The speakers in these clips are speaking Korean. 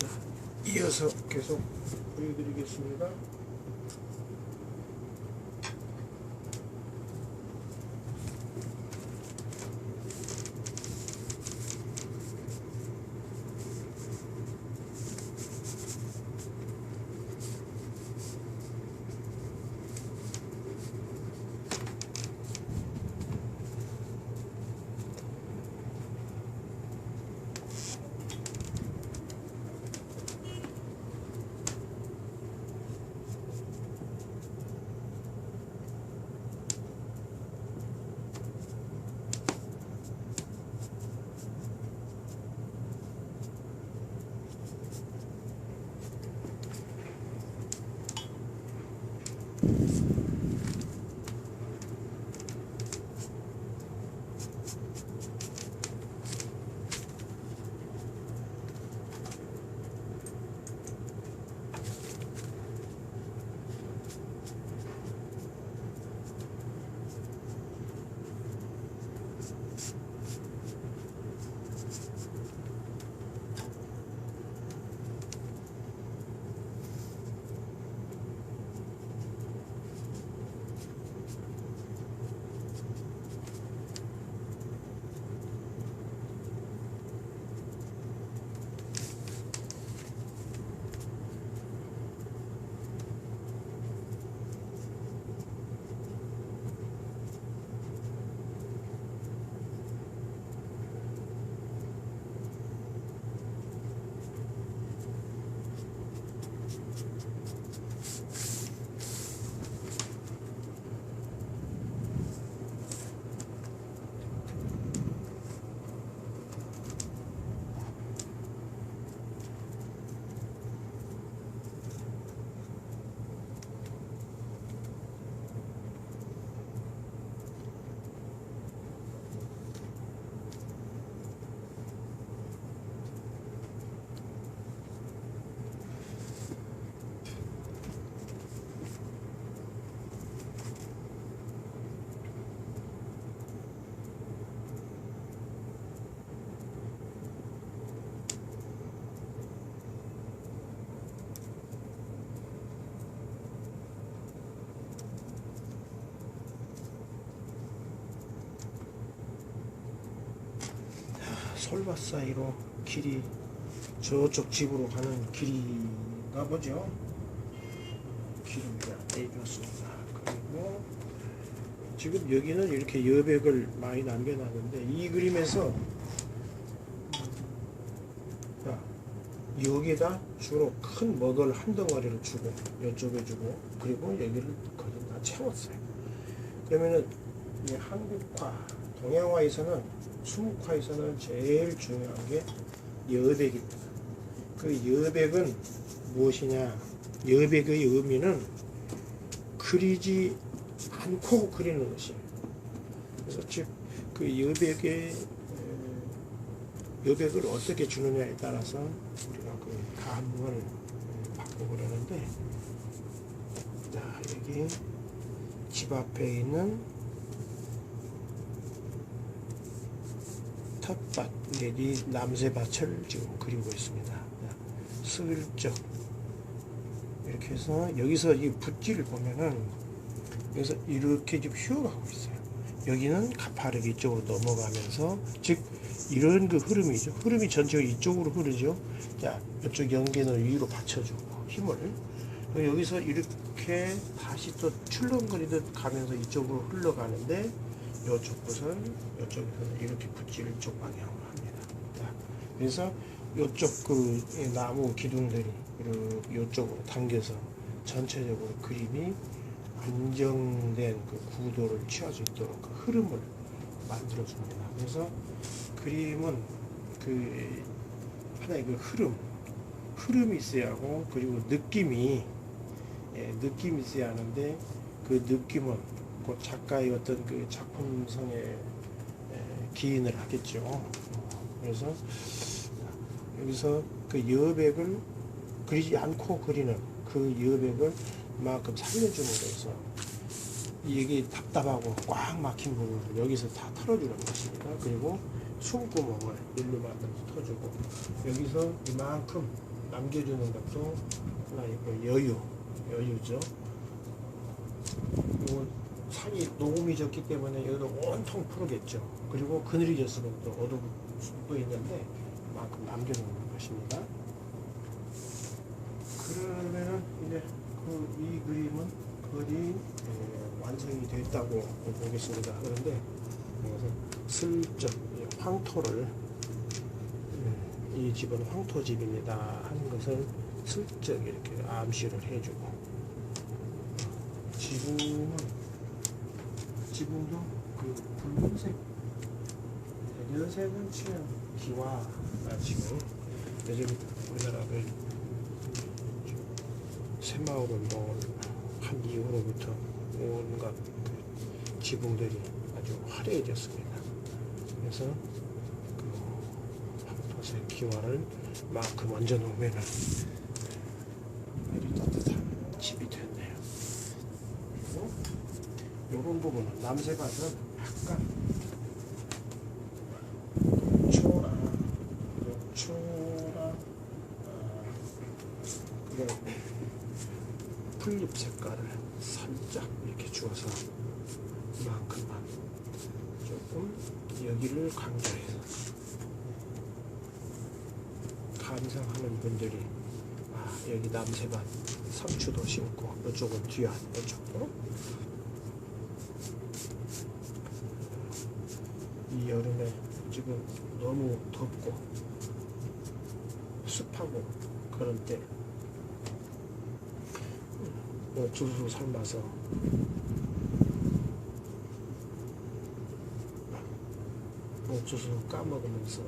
자, 이어서 계속 보여드리겠습니다. 솔밭 사이로 길이 저쪽 집으로 가는 길인가 보죠. 길입니다. 내줬습니다. 그리고 지금 여기는 이렇게 여백을 많이 남겨놨는데 이 그림에서 자, 여기다 주로 큰 먹을 한 덩어리를 주고 이쪽에 주고 그리고 여기를 거의 다 채웠어요. 그러면은 이 한국화, 동양화에서는 수묵화에서는 제일 중요한 게 여백입니다. 그 여백은 무엇이냐? 여백의 의미는 그리지 않고 그리는 것이에요. 그래서 즉 그 여백의 에, 여백을 어떻게 주느냐에 따라서 우리가 그 감을 바꿔보려는데 자 여기 집 앞에 있는 텃밭 내지 남새밭을 지금 그리고 있습니다. 자, 슬쩍 이렇게 해서 여기서 이 붓질을 보면은 여기서 이렇게 지금 휘어가고 있어요. 여기는 가파르게 이쪽으로 넘어가면서 즉 이런 그 흐름이죠. 흐름이 전체가 이쪽으로 흐르죠. 자, 이쪽 연계는 위로 받쳐주고 힘을 여기서 이렇게 다시 또 출렁거리듯 가면서 이쪽으로 흘러가는데 이쪽 것은 이쪽에서는 이렇게 붓질을 이쪽 방향으로 합니다. 자, 그래서 이쪽 그 나무 기둥들이 이쪽으로 당겨서 전체적으로 그림이 안정된 그 구도를 취할 수 있도록 그 흐름을 만들어 줍니다. 그래서 그림은 그 하나의 그 흐름, 흐름이 있어야 하고 그리고 느낌이 예, 느낌이 있어야 하는데 그 느낌은 그 작가의 어떤 그 작품성에 예, 기인을 하겠죠. 그래서 여기서 그 여백을 그리지 않고 그리는 그 여백을 그만큼 살려줌으로 해서 이게 답답하고 꽉 막힌 부분을 여기서 다 털어주는 것입니다. 그리고 숨구멍을 일로 만들어서 터주고 여기서 이만큼 남겨주는 것도 하나의 그 여유, 여유죠. 요 산이 녹음이 졌기 때문에 여기도 온통 푸르겠죠. 그리고 그늘이 졌으면 또 어두워 있는데 그만큼 남겨놓는 것입니다. 그러면은 이제 그 이 그림은 거의 에, 완성이 됐다고 보겠습니다. 그런데 슬쩍 이 황토를 음, 이 집은 황토집입니다 하는 것을 슬쩍 이렇게 암시를 해주고 지붕은 지붕도 그 붉은색 연색은 치면 기와 지금 요즘 우리나라 그 새마을 운동한 이후로부터 온갖 그 지붕들이 아주 화려해졌습니다. 그래서 그 황토색 기와를 만큼 얹어 놓으면은 아주 따뜻한 집이 됐네요. 요런 부분은 남새밭은 약간 초라, 초라, 아, 그게 풀잎 색깔을 살짝 이렇게 주어서 이만큼만 조금 여기를 강조해서 감상하는 분들이 아 여기 남새밭 상추도 심고 이쪽은 뒤안 이쪽도 이 여름에 지금 너무 덥고 습하고 그런 때뭐 두수 삶아서 뭐 주스 까먹으면서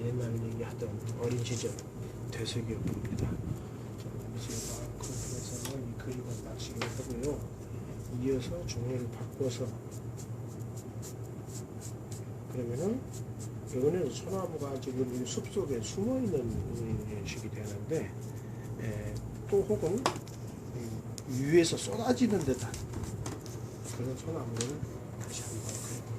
옛날 얘기하던 어린 시절 되새겨 봅니다. 그래서 이만큼 해서 이 그림을 마치게 하고요. 이어서 종이를 바꿔서 그러면은 이거는 소나무가 지금 이 숲속에 숨어 있는 식이 되는데 에, 또 혹은 이 위에서 쏟아지는 듯한 그런 소나무를 다시 한번 그려보겠습니다.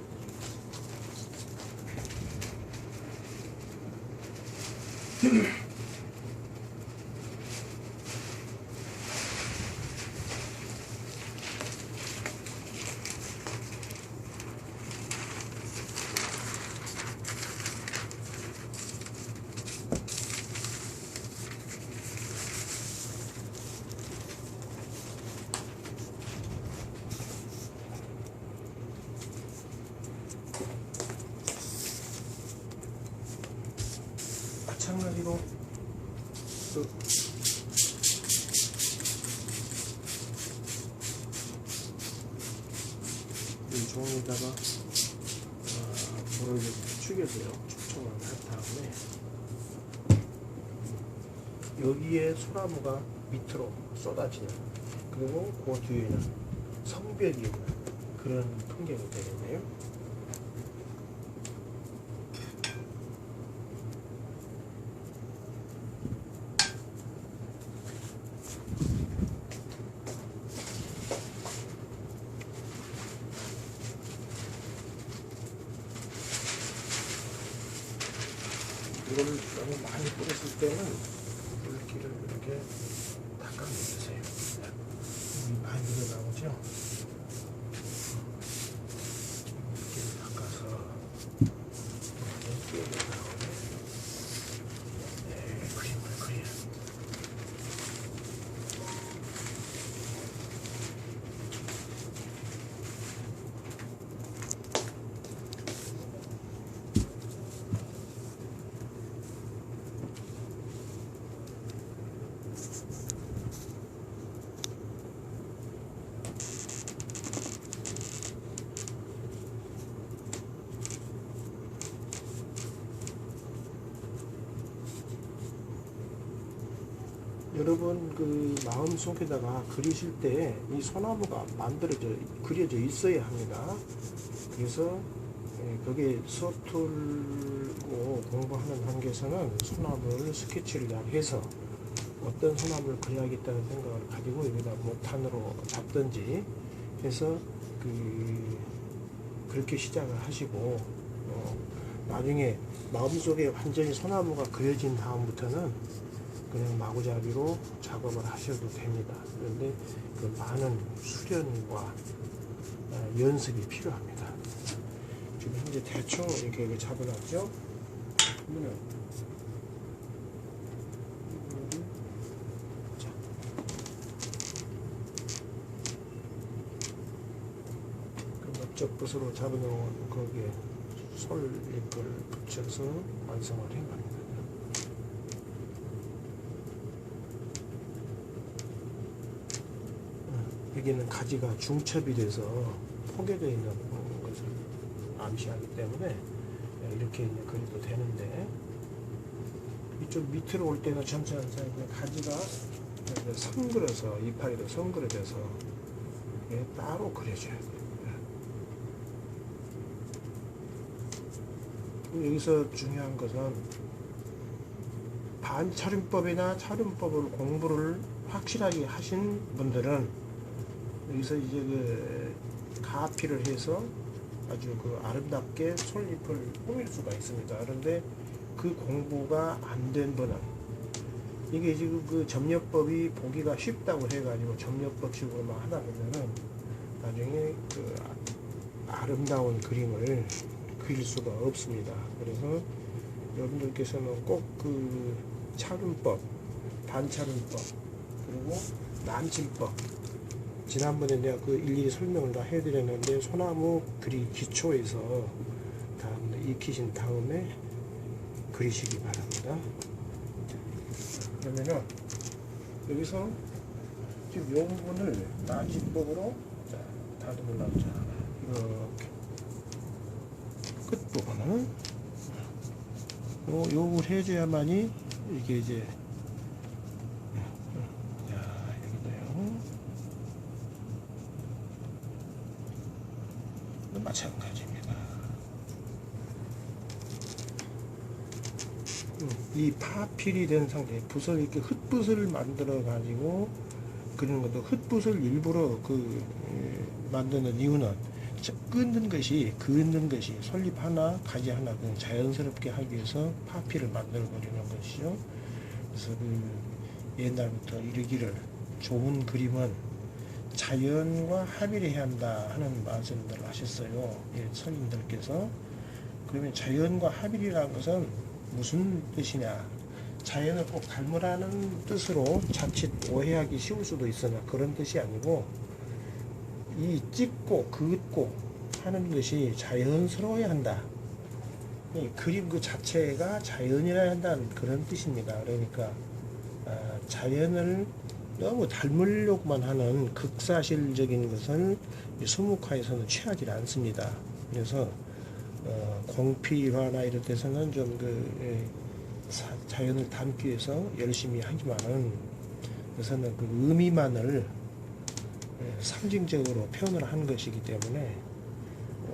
마찬가지로 그이 종이에다가 아, 불을 좀 죽여서요. 축청을 한 다음에 여기에 소나무가 밑으로 쏟아지는 그리고 그 뒤에는 성벽이 있는 그런 풍경이 되겠네요. 이걸 너무 많이 뿌렸을 때는 물기를 이렇게 닦아내주세요. 물이 많이 늘어나오죠? 물기를 닦아서 이렇게 끼고 나오면 네, 그림을 그려. 여러분 그 마음 속에다가 그리실 때 이 소나무가 만들어져 그려져 있어야 합니다. 그래서 예, 거기에 서툴고 공부하는 단계에서는 소나무를 스케치를 잘 해서 어떤 소나무를 그려야겠다는 생각을 가지고 여기다 목탄으로 잡든지 해서 그 그렇게 시작을 하시고 어, 나중에 마음속에 완전히 소나무가 그려진 다음부터는 그냥 마구잡이로 작업을 하셔도 됩니다. 그런데 그 많은 수련과 어, 연습이 필요합니다. 지금 현재 대충 이렇게 잡아놨죠? 그러면 이거를 자, 그 넓적 붓으로 잡아놓은 거기에 솔잎을 붙여서 완성을 해갑니다. 어, 여기는 가지가 중첩이 돼서 포개되어 있는 것을 암시하기 때문에 이렇게 이제 그려도 되는데 이쪽 밑으로 올 때는 천천히 가지가 이렇게 성그려서 이파리도 성그려져서 이게 따로 그려져야 돼요. 그리고 여기서 중요한 것은 반차림법이나 차림법을 공부를 확실하게 하신 분들은 여기서 이제 그 가피를 해서 아주 그 아름답게 솔잎을 꾸밀 수가 있습니다. 그런데 그 공부가 안 된 분은 이게 지금 그 점렵법이 보기가 쉽다고 해가지고 점렵법식으로만 하다 보면은 나중에 그 아- 아름다운 그림을 그릴 수가 없습니다. 그래서 여러분들께서는 꼭 그 차림법, 반차림법, 그리고 난침법 지난번에 내가 그 일일이 설명을 다 해드렸는데 소나무 그리 기초에서 다음 익히신 다음에 그리시기 바랍니다. 그러면은 여기서 지금 요 부분을 난침법으로 자, 다듬어 끝 부분은 요 요걸 해줘야만이 이게 이제 자 여기도요. 마찬가지입니다. 음, 이 파필이 된 상태, 붓을 이렇게 흙붓을 만들어 가지고 그런 것도 흙붓을 일부러 그 에, 만드는 이유는 자, 끊는 것이 그는 것이 솔잎 하나 가지 하나 그 자연스럽게 하기 위해서 파필을 만들어 버리는 것이죠. 그래서 그 옛날부터 이르기를 좋은 그림은 자연과 합일해야 한다 하는 말씀들을 하셨어요. 예, 선인들께서. 그러면 자연과 합일이라는 것은 무슨 뜻이냐? 자연을 꼭 닮으라는 뜻으로 자칫 오해하기 쉬울 수도 있으나 그런 뜻이 아니고 이 찍고 긋고 하는 것이 자연스러워야 한다. 이 그림 그 자체가 자연이라 한다는 그런 뜻입니다. 그러니까 아, 자연을 너무 닮으려고만 하는 극사실적인 것은 이 수묵화에서는 취하지 않습니다. 그래서 어, 공필화나 이런 데서는 좀 그 자연을 담기 위해서 열심히 하지만은 그래서는 그 의미만을 예, 상징적으로 표현을 한 것이기 때문에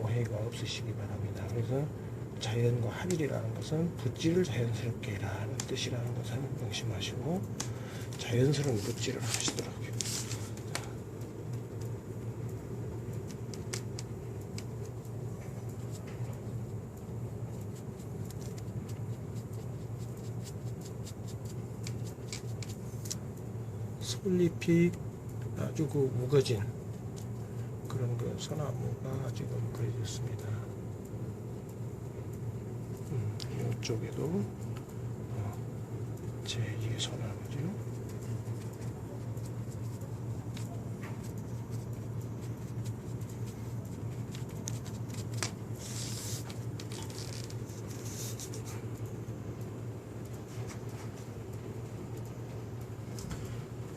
오해가 없으시기 바랍니다. 그래서 자연과 합일이라는 것은 붓질을 자연스럽게 라는 뜻이라는 것을 명심하시고 자연스러운 붓질을 하시도록 솔잎이 아주 그 우거진 그런 그 소나무가 지금 그려졌습니다. 음, 이쪽에도 어, 제2의 소나무죠.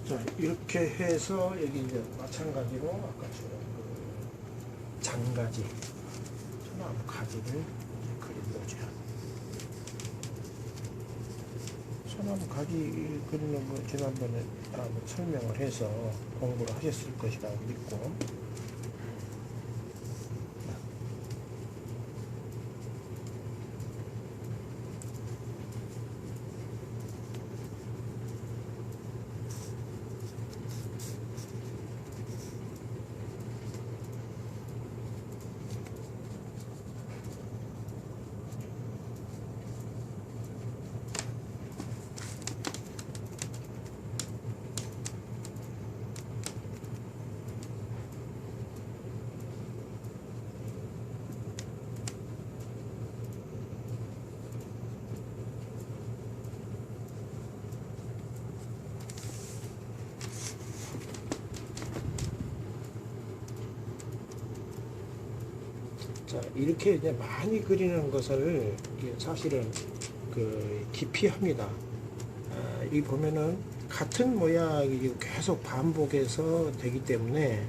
자, 이렇게 해서 여기 이제 마찬가지로 아까처럼 그 장가지, 소나무 가지를 그려보죠. 소나무 가지 그리는 거 지난번에 다뭐 설명을 해서 공부를 하셨을 것이라고 믿고 자, 이렇게 이제 많이 그리는 것을 사실은 그 기피합니다. 아, 이 보면은 같은 모양이 계속 반복해서 되기 때문에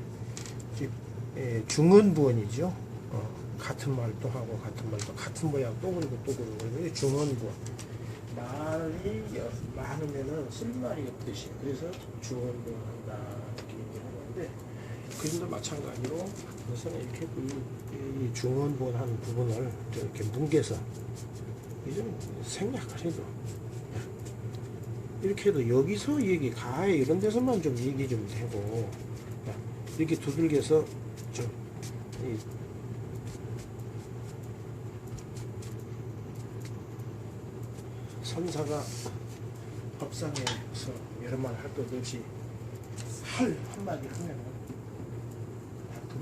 예, 중언부언이죠. 어, 같은 말도 하고 같은 말도 같은 모양 또 그리고 또 그리고 중언부언. 말이 여- 많으면은 쓸 말이 없듯이 그래서 중언부언한다 이렇게 얘기하는 건데 그림도 마찬가지로 우선은 이렇게 그, 이 중언부언한 부분을 좀 이렇게 뭉개서 이좀 생략을 해도 이렇게 해도 여기서 얘기 가에 이런 데서만 좀 얘기 좀 되고 이렇게 두들겨서 좀 이, 선사가 법상에서 여러 말 할 것 없이 할 한마디 하면 그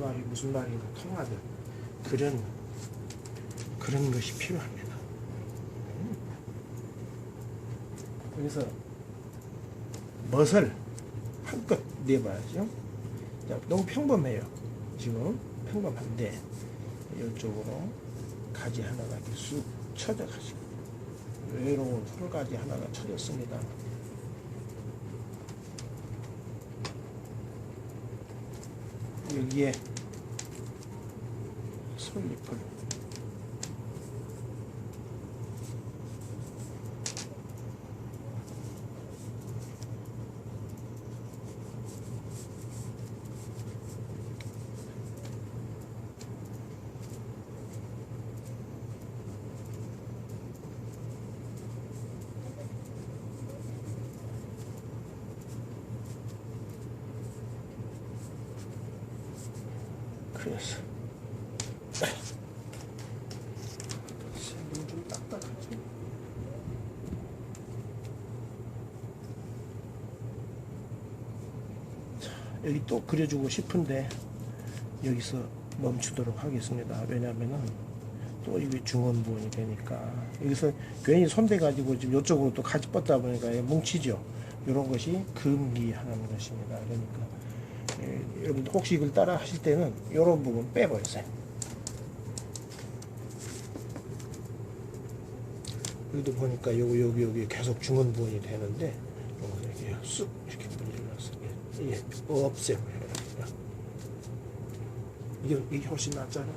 말이 무슨 말인가 통하든 그런 그런 것이 필요합니다. 음. 그래서 멋을 한껏 내봐야죠. 자, 너무 평범해요. 지금 평범한데 이쪽으로 가지 하나가 이렇게 쑥 쳐져가지고 외로운 솔가지 하나가 쳐졌습니다. 여기에 솔잎을 그래서 여기 또 그려주고 싶은데 여기서 멈추도록 하겠습니다. 왜냐하면은 또 이게 중원부원이 되니까 여기서 괜히 손대 가지고 지금 이쪽으로 또 같이 뻗다 보니까 뭉치죠. 이런 것이 금기 하는 것입니다. 그러니까 예, 여러분 혹시 이걸 따라 하실 때는 이런 부분 빼버리세요. 여기도 보니까 여기 여기 여기 계속 중원 부분이 되는데 요거 이렇게 쑥 이렇게 문질러서 예, 예, 없애버려요. 이게 이게 훨씬 낫잖아요.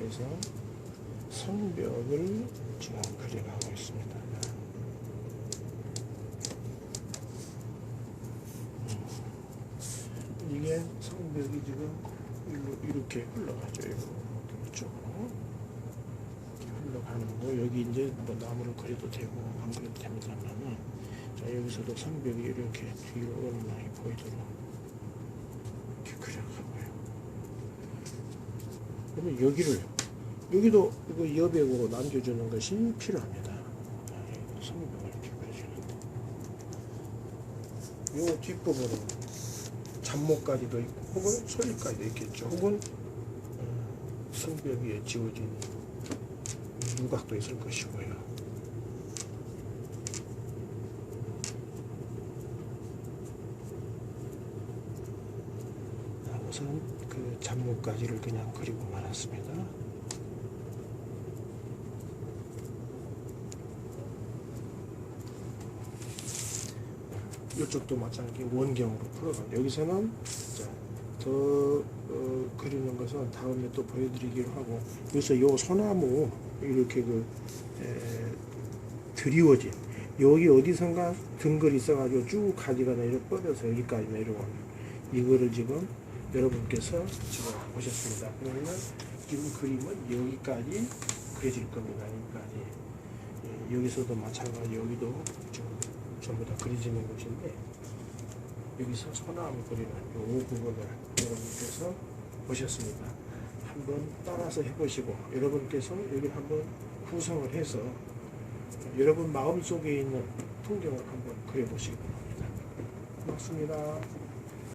이렇게 해서 성벽을 지금 그려가고 있습니다. 음. 이게 성벽이 지금 이렇게 흘러가죠. 이쪽으로 흘러가는 거 여기 이제 뭐 나무를 그려도 되고 안 그려도 됩니다만은 자 여기서도 성벽이 이렇게 뒤로 모양이 보이도록 이렇게 그려가고요. 그러면 여기를 여기도 이거 여백으로 남겨주는 것이 필요합니다. 이렇게 그려주는데 요 뒷부분은 잡목까지도 있고 혹은 소리까지도 있겠죠. 혹은 어, 성벽 위에 지워진 누각도 있을 것이고요. 자, 우선 그그 잡목가지를 그냥 그리고 말았습니다. 이쪽도 마찬가지 원경으로 풀어가. 여기서는 자, 더 어, 그리는 것은 다음에 또 보여드리기로 하고 여기서 요 소나무 이렇게 그 에, 드리워진 여기 어디선가 등걸이 있어가지고 쭉 가지가다 이렇게 뻗어서 여기까지 내려오는 이거를 지금 여러분께서 지금 보셨습니다. 그러면 지금 그림은 여기까지 그려질 겁니다. 여기까지 예, 여기서도 마찬가지 여기도 전부 다 그려지는 곳인데 여기서 소나무 그리는 요 부분을 여러분께서 보셨습니다. 한번 따라서 해보시고 여러분께서 여기 한번 구성을 해서 여러분 마음속에 있는 풍경을 한번 그려보시기 바랍니다. 고맙습니다.